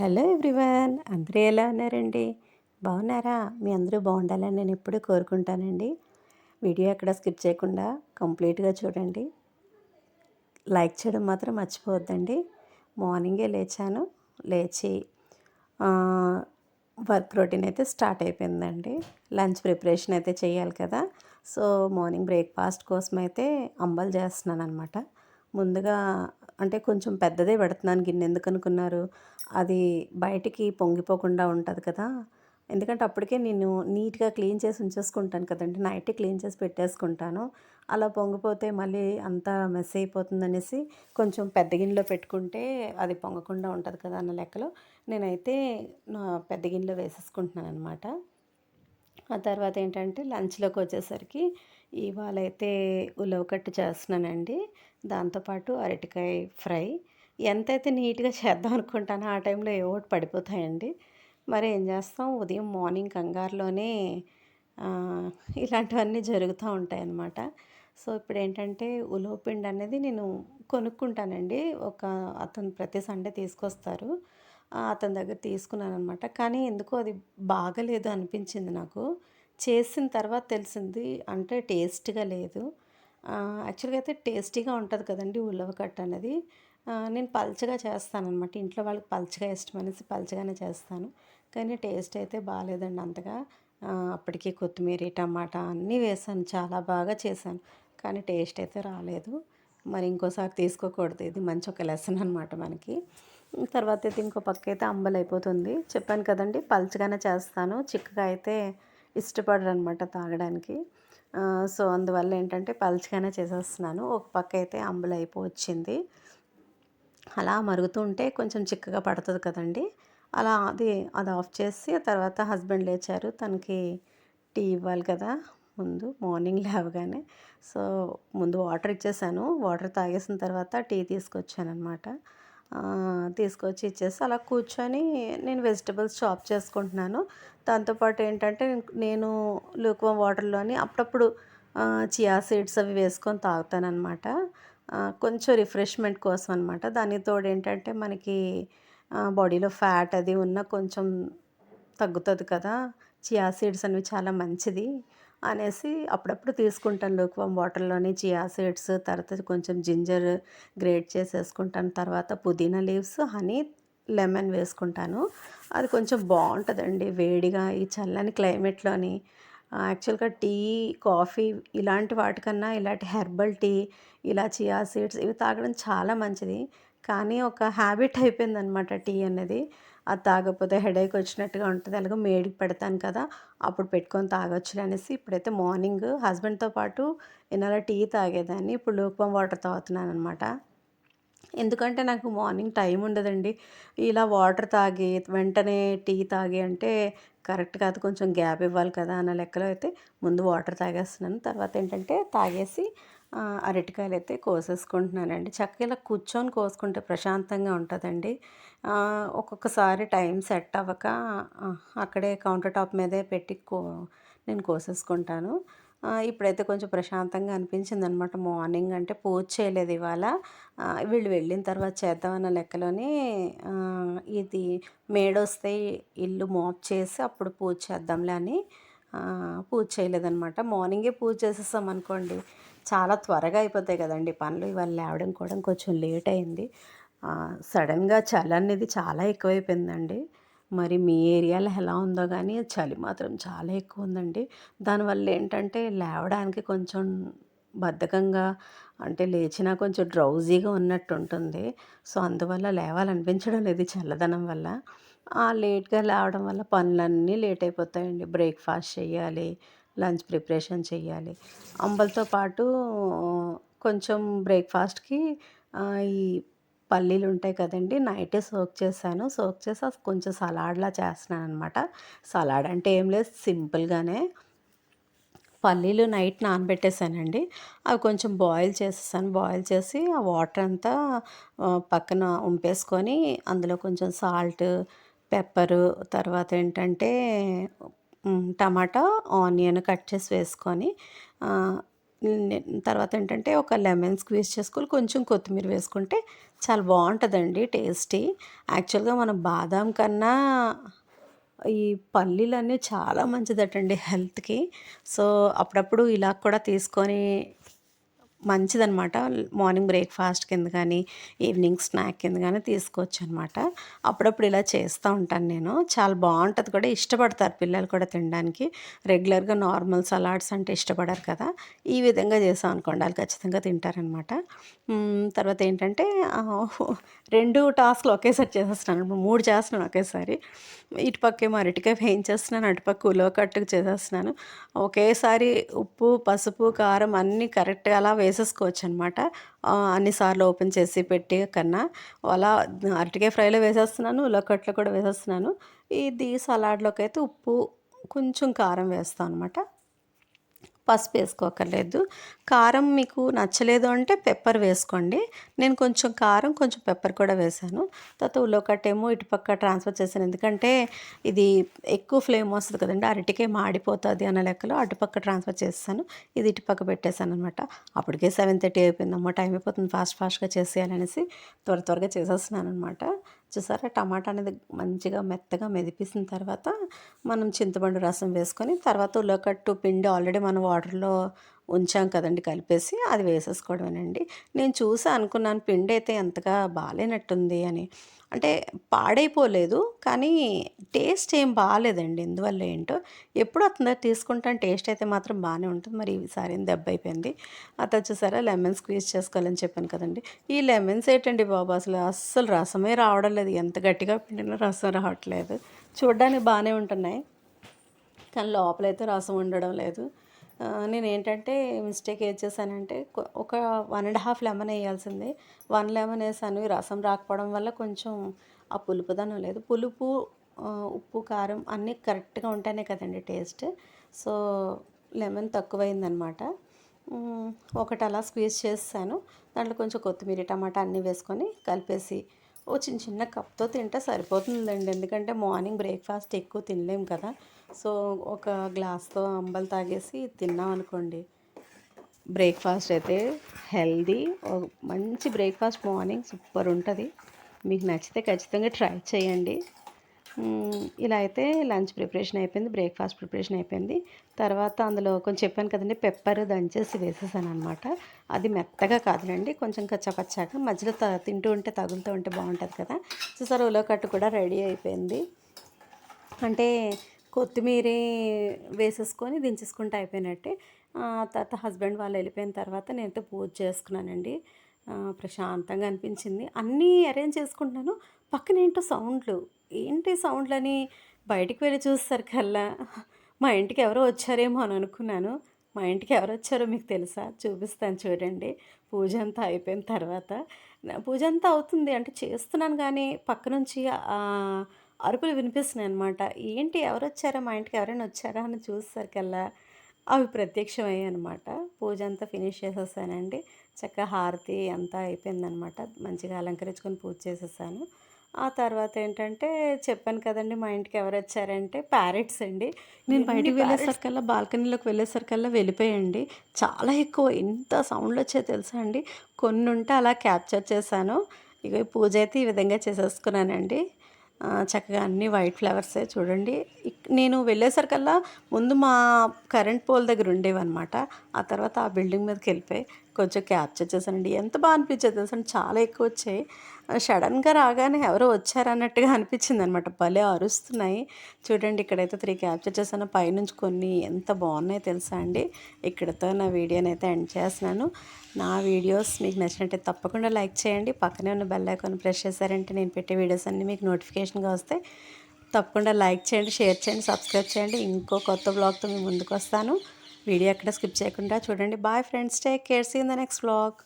Hello everyone అందరూ ఎలా ఉన్నారండి? బాగున్నారా? మీ అందరూ బాగుండాలని నేను ఎప్పుడూ కోరుకుంటానండి. వీడియో ఎక్కడ స్కిప్ చేయకుండా కంప్లీట్గా చూడండి. లైక్ చేయడం మాత్రం మర్చిపోవద్దండి. మార్నింగే లేచాను. లేచి వర్క్ రొటీన్ అయితే స్టార్ట్ అయిపోయిందండి. లంచ్ ప్రిపరేషన్ అయితే చేయాలి కదా. సో మార్నింగ్ బ్రేక్ఫాస్ట్ కోసం అయితే అంబలు చేస్తున్నాను అనమాట ముందుగా అంటే కొంచెం పెద్దదే పెడుతున్నాను గిన్నె. ఎందుకు అనుకున్నారు అది బయటికి పొంగిపోకుండా ఉంటుంది కదా. ఎందుకంటే అప్పటికే నేను నీట్గా క్లీన్ చేసి ఉంచేసుకుంటాను కదండి. నైట్ క్లీన్ చేసి పెట్టేసుకుంటాను. అలా పొంగిపోతే మళ్ళీ అంతా మెస్ అయిపోతుంది అనేసి కొంచెం పెద్ద గిన్నెలో పెట్టుకుంటే అది పొంగకుండా ఉంటుంది కదా అన్న లెక్కలో నేనైతే పెద్ద గిన్నెలో వేసేసుకుంటున్నాను అనమాట ఆ తర్వాత ఏంటంటే లంచ్లోకి వచ్చేసరికి ఇవాళ అయితే ఉలవకట్టు చేస్తున్నానండి. దాంతోపాటు అరటికాయ ఫ్రై. ఎంతైతే నీట్గా చేద్దాం అనుకుంటానో ఆ టైంలో ఏవో పడిపోతాయండి. మరి ఏం చేస్తాం? ఉదయం మార్నింగ్ కంగారులోనే ఇలాంటివన్నీ జరుగుతూ ఉంటాయి అన్నమాట సో ఇప్పుడు ఏంటంటే ఉలవపిండి అనేది నేను కొనుక్కుంటానండి. ఒక అతను ప్రతి సండే తీసుకొస్తారు. అతని దగ్గర తీసుకున్నాను అనమాట కానీ ఎందుకో అది బాగలేదు అనిపించింది నాకు. చేసిన తర్వాత తెలిసింది అంటే టేస్ట్గా లేదు. యాక్చువల్గా అయితే టేస్టీగా ఉంటుంది కదండి ఉలవకట్ట అనేది. నేను పల్చగా చేస్తానన్నమాట. ఇంట్లో వాళ్ళకి పల్చగా ఇష్టం అనేసి పల్చగానే చేస్తాను. కానీ టేస్ట్ అయితే బాగాలేదండి అంతగా. అప్పటికి కొత్తిమీర టమాటా అన్నీ వేసాను చాలా బాగా చేశాను. కానీ టేస్ట్ అయితే రాలేదు. మరి ఇంకోసారి తీసుకోకూడదు. ఇది మంచి ఒక లెసన్ అనమాట మనకి. తర్వాత అయితే ఇంకో పక్క అయితే అంబలైపోతుంది. చెప్పాను కదండి పల్చగానే చేస్తాను. చిక్కగా అయితే ఇష్టపడరు అనమాట తాగడానికి సో అందువల్ల ఏంటంటే పల్చగానే చేసేస్తున్నాను. ఒక పక్క అయితే అంబలు అయిపోవచ్చింది. అలా మరుగుతుంటే కొంచెం చిక్కగా పడుతుంది కదండి. అలా అది అది ఆఫ్ చేసి తర్వాత హస్బెండ్ లేచారు. తనకి టీ ఇవ్వాలి కదా ముందు మార్నింగ్ లేవగానే. సో ముందు వాటర్ ఇచ్చేసాను. వాటర్ తాగేసిన తర్వాత టీ తీసుకొచ్చాను అనమాట తీసుకొచ్చి ఇచ్చేసి అలా కూర్చొని నేను వెజిటబుల్స్ చాప్ చేసుకుంటున్నాను. దాంతోపాటు ఏంటంటే నేను లూక్వ వాటర్లోని అప్పుడప్పుడు చియా సీడ్స్ అవి వేసుకొని తాగుతానమాట కొంచెం రిఫ్రెష్మెంట్ కోసం అనమాట దానికి తోడు ఏంటంటే మనకి బాడీలో ఫ్యాట్ అది ఉన్న కొంచెం తగ్గుతుంది కదా. చియా సీడ్స్ అనేవి చాలా మంచిది. అనేసి అప్పుడప్పుడు తీసుకుంటాను. లూక్వామ్ వాటర్లోని చియా సీడ్స్ తర్వాత కొంచెం జింజర్ గ్రేట్ చేసేసుకుంటాను. తర్వాత పుదీనా లీవ్స్ హనీ లెమన్ వేసుకుంటాను. అది కొంచెం బాగుంటుందండి. వేడిగా ఈ చల్లని క్లైమేట్లోని. యాక్చువల్గా టీ కాఫీ ఇలాంటి వాటికన్నా ఇలాంటి హెర్బల్ టీ ఇలా చియా సీడ్స్ ఇవి తాగడం చాలా మంచిది. కానీ ఒక హ్యాబిట్ అయిపోయిందనమాట టీ అనేది. అది తాగకపోతే హెడేక్ వచ్చినట్టుగా ఉంటుంది. అలాగే మేడికి పెడతాను కదా అప్పుడు పెట్టుకొని తాగొచ్చు అనేసి ఇప్పుడైతే మార్నింగ్ హస్బెండ్తో పాటు ఇన్నాళ్ళ టీ తాగేదాన్ని. ఇప్పుడు లూక్వామ్ వాటర్ తాగుతున్నాను అనమాట ఎందుకంటే నాకు మార్నింగ్ టైం ఉండదండి. ఇలా వాటర్ తాగి వెంటనే టీ తాగి అంటే కరెక్ట్ కాదు కొంచెం గ్యాప్ ఇవ్వాలి కదా అన్న లెక్కలో అయితే ముందు వాటర్ తాగేస్తున్నాను. తర్వాత ఏంటంటే తాగేసి అరటికాయలు అయితే కోసేసుకుంటున్నానండి. చక్కగా ఇలా కూర్చొని కోసుకుంటే ప్రశాంతంగా ఉంటుందండి. ఒక్కొక్కసారి టైం సెట్ అవ్వక అక్కడే కౌంటర్ టాప్ మీదే పెట్టి కో నేను కోసేసుకుంటాను. ఇప్పుడైతే కొంచెం ప్రశాంతంగా అనిపించింది అనమాట మార్నింగ్ అంటే పూజ చేయలేదు ఇవాళ. వీళ్ళు వెళ్ళిన తర్వాత చేద్దామన్న లెక్కలోనే ఇది మేడొస్తే ఇల్లు మోప్ చేసి అప్పుడు పూజ చేద్దాంలే అని పూజ చేయలేదన్నమాట. మార్నింగే పూజ చేసేస్తాం అనుకోండి చాలా త్వరగా అయిపోతాయి కదండి పనులు. ఇవాళ లేవడం కూడా కొంచెం లేట్ అయింది. సడన్గా చలి అనేది చాలా ఎక్కువైపోయిందండి. మరి మీ ఏరియాలో ఎలా ఉందో కానీ చలి మాత్రం చాలా ఎక్కువ ఉందండి. దానివల్ల ఏంటంటే లేవడానికి కొంచెం బద్ధకంగా అంటే లేచినా కొంచెం డ్రౌజీగా ఉన్నట్టు ఉంటుంది సో అందువల్ల లేవాలనిపించడం లేదు చల్లదనం వల్ల. లేట్గా లేవడం వల్ల పనులన్నీ లేట్ అయిపోతాయండి బ్రేక్ఫాస్ట్ చేయాలి లంచ్ ప్రిపరేషన్ చేయాలి అంబలతో పాటు కొంచెం బ్రేక్ఫాస్ట్కి ఈ పల్లీలు ఉంటాయి కదండి నైటే సోక్ చేశాను. సోక్ చేసి కొంచెం సలాడ్లా చేస్తున్నాను అనమాట సలాడ్ అంటే ఏం లేదు సింపుల్గానే పల్లీలు నైట్ నానబెట్టేసానండి. అవి కొంచెం బాయిల్ చేసేసాను. బాయిల్ చేసి ఆ వాటర్ అంతా పక్కన ఉంపేసుకొని అందులో కొంచెం సాల్ట్ పెప్పరు తర్వాత ఏంటంటే టమాటా ఆనియన్ కట్ చేసి వేసుకొని తర్వాత ఏంటంటే ఒక లెమన్ స్క్వీజ్ చేసుకొని కొంచెం కొత్తిమీర వేసుకుంటే చాలా బాగుంటుందండి టేస్టీ. యాక్చువల్గా మనం బాదాం కన్నా ఈ పల్లీలన్నీ చాలా మంచిదటండి హెల్త్కి. సో అప్పుడప్పుడు ఇలా కూడా తీసుకొని మంచిదనమాట. మార్నింగ్ బ్రేక్ఫాస్ట్ కింద కానీ ఈవినింగ్ స్నాక్ కింద కానీ తీసుకోవచ్చు అనమాట అప్పుడప్పుడు ఇలా చేస్తూ ఉంటాను నేను. చాలా బాగుంటుంది కూడా. ఇష్టపడతారు పిల్లలు కూడా తినడానికి. రెగ్యులర్గా నార్మల్ సలాడ్స్ అంటే ఇష్టపడరు కదా. ఈ విధంగా చేసాం అనుకోండి. వాళ్ళు ఖచ్చితంగా తింటారనమాట. తర్వాత ఏంటంటే రెండు టాస్క్లు ఒకేసారి చేసేస్తున్నాను. ఇప్పుడు మూడు చేస్తున్నాను ఒకేసారి. ఇటుపక్కేమో అరటికాయ వేయించేస్తున్నాను. అటుపక్క ఉలవ కట్టుకు చేసేస్తున్నాను. ఒకేసారి ఉప్పు పసుపు కారం అన్నీ కరెక్ట్గా అలా వేసేసుకోవచ్చు అనమాట అన్నిసార్లు ఓపెన్ చేసి పెట్టి కన్నా. అలా అరటికాయ ఫ్రైలో వేసేస్తున్నాను ఉలవ కూడా వేసేస్తున్నాను. ఇది సలాడ్లోకి అయితే ఉప్పు కొంచెం కారం వేస్తాను అనమాట పసుపు వేసుకోకర్లేదు. కారం మీకు నచ్చలేదు అంటే పెప్పర్ వేసుకోండి. నేను కొంచెం కారం కొంచెం పెప్పర్ కూడా వేసాను. తర్వాత ఉల్లోకట్టేమో ఇటుపక్క ట్రాన్స్ఫర్ చేశాను. ఎందుకంటే ఇది ఎక్కువ ఫ్లేమ్ వస్తుంది కదండి అరటికే మాడిపోతుంది అన్న లెక్కలో అటుపక్క ట్రాన్స్ఫర్ చేస్తాను. ఇది ఇటుపక్క పెట్టేశాను అనమాట అప్పటికే సెవెన్ థర్టీ అయిపోయిందమ్మా టైం అయిపోతుంది ఫాస్ట్ ఫాస్ట్గా చేసేయాలనేసి త్వర త్వరగా చేసేస్తున్నాను అనమాట చూసారా? టమాటా అనేది మంచిగా మెత్తగా మెదిపేసిన తర్వాత మనం చింతపండు రసం వేసుకొని తర్వాత ఉల్లకట్టు పిండి ఆల్రెడీ మనం వాటర్లో ఉంచాం కదండి కలిపేసి అది వేసేసుకోవడమేనండి. నేను చూసి అనుకున్నాను పిండి అయితే ఎంతగా బాగాలేనట్టుంది అని. అంటే పాడైపోలేదు కానీ టేస్ట్ ఏం బాగాలేదండి ఎందువల్ల ఏంటో ఎప్పుడు వస్తుందో తీసుకుంటాను టేస్ట్ అయితే మాత్రం బాగానే ఉంటుంది. మరి ఈసారి ఏం దెబ్బ అయిపోయింది. అది వచ్చేసరి లెమన్ స్క్వీజ్ చేసుకోవాలని చెప్పాను కదండి. ఈ లెమన్స్ ఏంటండి బాబు? అసలు అస్సలు రసమే రావడం లేదు. ఎంత గట్టిగా పిండినా రసం రావట్లేదు. చూడడానికి బాగానే ఉంటున్నాయి. కానీ లోపలైతే రసం ఉండడం లేదు. నేను ఏంటంటే మిస్టేక్ ఏం చేశానంటే ఒక వన్ అండ్ హాఫ్ లెమన్ వేయాల్సింది. వన్ లెమన్ వేసాను. రసం రాకపోవడం వల్ల కొంచెం ఆ పులుపుదనం లేదు. పులుపు ఉప్పు కారం అన్నీ కరెక్ట్గా ఉంటేనే కదండి టేస్ట్. So lemon తక్కువైందనమాట. ఒకటి అలా స్క్వీజ్ చేసాను దాంట్లో కొంచెం కొత్తిమీర టమాటా అన్నీ వేసుకొని కలిపేసి ఓ చిన్న చిన్న కప్తో తింటే సరిపోతుందండి. ఎందుకంటే మార్నింగ్ బ్రేక్ఫాస్ట్ ఎక్కువ తినలేము కదా. సో ఒక గ్లాస్తో అంబలు తాగేసి తిన్నాం అనుకోండి. బ్రేక్ఫాస్ట్ అయితే హెల్దీ. మంచి బ్రేక్ఫాస్ట్ మార్నింగ్ సూపర్ ఉంటుంది. మీకు నచ్చితే ఖచ్చితంగా ట్రై చేయండి. ఇలా అయితే లంచ్ ప్రిపరేషన్ అయిపోయింది బ్రేక్ఫాస్ట్ ప్రిపరేషన్ అయిపోయింది. తర్వాత అందులో కొంచెం చెప్పాను కదండి పెప్పర్ దంచేసి వేసేసాను అనమాట అది మెత్తగా కాదులండి కొంచెం కచ్చపచ్చాక మధ్యలో త తింటూ ఉంటే తగులుతూ ఉంటే బాగుంటుంది కదా. చూసారు ఉలవకట్టు కూడా రెడీ అయిపోయింది. అంటే కొత్తిమీర వేసేసుకొని దించేసుకుంటే అయిపోయినట్టే. తర్వాత హస్బెండ్ వాళ్ళు వెళ్ళిపోయిన తర్వాత నేనైతే పూజ చేసుకున్నానండి. ప్రశాంతంగా అనిపించింది. అన్నీ అరేంజ్ చేసుకుంటున్నాను. పక్కన ఏంటో సౌండ్లు. ఏంటి సౌండ్లు అని బయటికి వెళ్ళి చూసేసరికల్లా మా ఇంటికి ఎవరో వచ్చారేమో అని అనుకున్నాను. మా ఇంటికి ఎవరు వచ్చారో మీకు తెలుసా? చూపిస్తాను చూడండి. పూజ అంతా అయిపోయిన తర్వాత. పూజ అంతా అవుతుంది. అంటే చేస్తున్నాను కానీ పక్క నుంచి అరుపులు వినిపిస్తున్నాయి అనమాట ఏంటి ఎవరు వచ్చారా మా ఇంటికి ఎవరైనా వచ్చారా? అని చూసేసరికల్లా అవి ప్రత్యక్షమయ్యాయి అనమాట పూజ అంతా ఫినిష్ చేసేసానండి. చక్కగా హారతి అంతా అయిపోయిందనమాట మంచిగా అలంకరించుకొని పూజ చేసేసాను. ఆ తర్వాత ఏంటంటే చెప్పాను కదండి మా ఇంటికి ఎవరు వచ్చారంటే ప్యారెట్స్ అండి నేను బయటికి వెళ్ళేసరికల్లా బాల్కనీలోకి వెళ్ళేసరికల్లా వెళ్ళిపోయండి. చాలా ఎక్కువ ఎంత సౌండ్లు వచ్చాయో తెలుసా అండి? కొన్ని ఉంటే అలా క్యాప్చర్ చేశాను. ఇక పూజ అయితే ఈ విధంగా చేసేసుకున్నానండి. చక్కగా అన్ని వైట్ ఫ్లవర్సే చూడండి. నేను వెళ్ళేసరికల్లా ముందు మా కరెంట్ పోల్ దగ్గర ఉండేవన్నమాట. ఆ తర్వాత ఆ బిల్డింగ్ మీదకి వెళ్ళిపోయి కొంచెం క్యాప్చర్ చేశానండి. ఎంత బాగా అనిపించేది తెలుసా చాలా ఎక్కువ వచ్చాయి. సడన్గా రాగానే ఎవరో వచ్చారన్నట్టుగా అనిపించింది అనమాట భలే అరుస్తున్నాయి. చూడండి ఇక్కడైతే త్రీ క్యాప్చర్ చేశాను. పైనుంచి కొన్ని ఎంత బాగున్నాయో తెలుసా అండి? ఇక్కడతో నా వీడియోని అయితే ఎండ్ చేస్తున్నాను. నా వీడియోస్ మీకు నచ్చినట్టయితే తప్పకుండా లైక్ చేయండి. పక్కనే ఉన్న బెల్ ఐకాన్ ప్రెస్ చేశారంటే నేను పెట్టే వీడియోస్ అన్నీ మీకు నోటిఫికేషన్గా వస్తాయి. తప్పకుండా లైక్ చేయండి షేర్ చేయండి సబ్స్క్రైబ్ చేయండి. ఇంకో కొత్త బ్లాగ్తో మేము ముందుకు వస్తాను. వీడియో ఎక్కడ స్కిప్ చేయకుండా చూడండి. Bye friends. Take care. See in the next blog